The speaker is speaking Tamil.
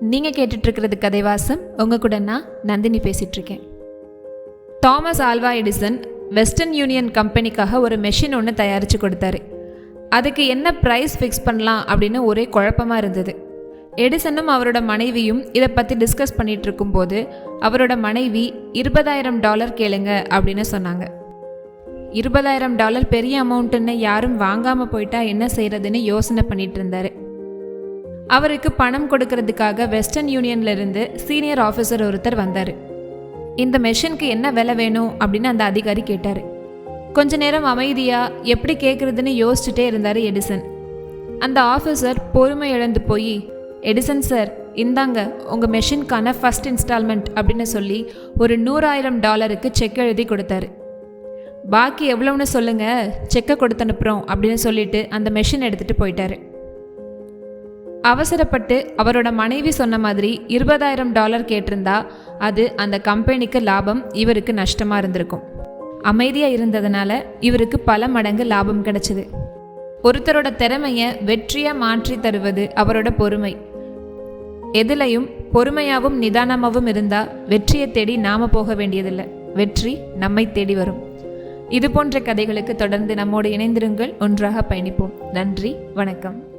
நீங்கள் கேட்டுட்ருக்கிறது கதைவாசம். உங்கள் கூட நான் Nandini பேசிகிட்ருக்கேன் Thomas Alva Edison Western Union கம்பெனிக்காக ஒரு மெஷின் ஒன்று தயாரித்து கொடுத்தாரு. அதுக்கு என்ன ப்ரைஸ் ஃபிக்ஸ் பண்ணலாம் அப்படின்னு ஒரே குழப்பமாக இருந்தது. எடிசனும் அவரோட மனைவியும் இதை பற்றி டிஸ்கஸ் பண்ணிட்டு இருக்கும்போது அவரோட மனைவி இருபதாயிரம் டாலர் கேளுங்க அப்படின்னு சொன்னாங்க. இருபதாயிரம் டாலர் பெரிய அமௌண்ட்டுன்னு யாரும் வாங்காமல் போயிட்டா என்ன செய்கிறதுன்னு யோசனை பண்ணிட்டு இருந்தாரு அவருக்கு பணம் கொடுக்கறதுக்காக வெஸ்டர்ன் யூனியன்ல இருந்து சீனியர் ஆஃபீஸர் ஒருத்தர் வந்தார். இந்த மெஷினுக்கு என்ன விலை வேணும் அப்படின்னு அந்த அதிகாரி கேட்டார். கொஞ்ச நேரம் அமைதியாக எப்படி கேட்குறதுன்னு யோசிச்சுட்டே இருந்தார் எடிசன் அந்த ஆஃபீஸர் பொறுமை இழந்து போய் எடிசன் சார் இந்தாங்க உங்கள் மெஷின்கான ஃபர்ஸ்ட் இன்ஸ்டால்மெண்ட் அப்படின்னு சொல்லி ஒரு நூறாயிரம் டாலருக்கு செக் எழுதி கொடுத்தாரு. பாக்கி எவ்வளோன்னு சொல்லுங்கள் செக்கை கொடுத்து அனுப்புகிறோம் அப்படின்னு சொல்லிட்டு அந்த மெஷின் எடுத்துகிட்டு போயிட்டாரு. அவசரப்பட்டு அவரோட மனைவி சொன்ன மாதிரி இருபதாயிரம் டாலர் கேட்டிருந்தா அது அந்த கம்பெனிக்கு லாபம் இவருக்கு நஷ்டமாக இருந்திருக்கும். அமைதியாக இருந்ததுனால இவருக்கு பல மடங்கு லாபம் கிடைச்சது. ஒருத்தரோட திறமையை வெற்றியாக மாற்றி தருவது அவரோட பொறுமை. எதுலையும் பொறுமையாகவும் நிதானமாகவும் இருந்தால் வெற்றியை தேடி நாம போக வேண்டியதில்லை. வெற்றி நம்மை தேடி வரும். இது போன்ற கதைகளுக்கு தொடர்ந்து நம்மோடு இணைந்திருங்கள். ஒன்றாக பயணிப்போம். நன்றி வணக்கம்.